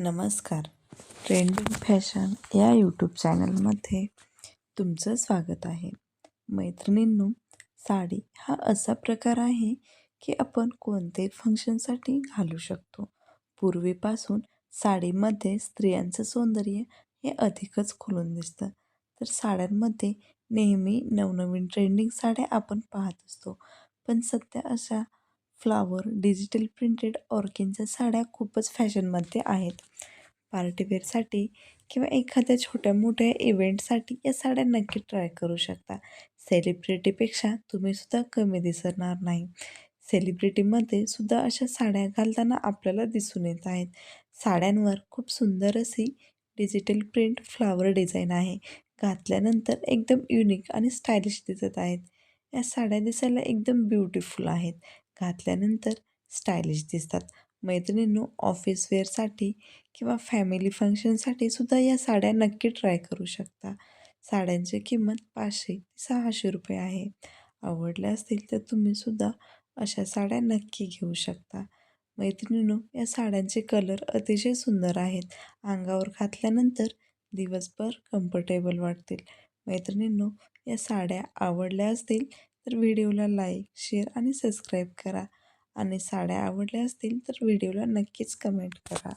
नमस्कार. Trending fashion या YouTube चॅनलमध्ये तुमचं स्वागत आहे. मैत्रिणींनो साडी हा असा प्रकार आहे की आपण कोणतेही फंक्शनसाठी घालू शकतो. पूर्वीपासून साडीमध्ये स्त्रियांचं सौंदर्य हे अधिकच खुलून दिसतं. तर साड्यांमध्ये नेहमी नवनवीन ट्रेंडिंग साड्या आपण पाहत असतो. पण सध्या अशा फ्लावर डिजिटल प्रिंटेड ऑर्किनच्या साड्या खूपच फॅशनमध्ये आहेत. पार्टीवेअरसाठी किंवा एखाद्या छोट्या मोठ्या इव्हेंटसाठी या साड्या नक्की ट्राय करू शकता. सेलिब्रिटीपेक्षा तुम्हीसुद्धा कमी दिसणार नाही. सेलिब्रिटीमध्ये सुद्धा अशा साड्या घालताना आपल्याला दिसून येत आहेत. साड्यांवर खूप सुंदर अशी डिजिटल प्रिंट फ्लावर डिझाईन आहे. घातल्यानंतर एकदम युनिक आणि स्टायलिश दिसत आहेत. या साड्या दिसायला एकदम ब्युटिफुल आहेत. घातल्यानंतर स्टायलिश दिसतात. मैत्रिणींनो ऑफिस वेअरसाठी किंवा फॅमिली फंक्शनसाठी सुद्धा या साड्या नक्की ट्राय करू शकता. साड्यांची किंमत पाचशे ते सहाशे रुपये आहे. आवडल्या असतील तर तुम्हीसुद्धा अशा साड्या नक्की घेऊ शकता. मैत्रिणींनो या साड्यांचे कलर अतिशय सुंदर आहेत. अंगावर घातल्यानंतर दिवसभर कम्फर्टेबल वाटतील. मैत्रिणींनो या साड्या आवडल्या असतील तर व्हिडिओला लाईक शेअर आणि सबस्क्राईब करा. आणि साड्या आवडल्या असतील तर व्हिडिओला नक्कीच कमेंट करा.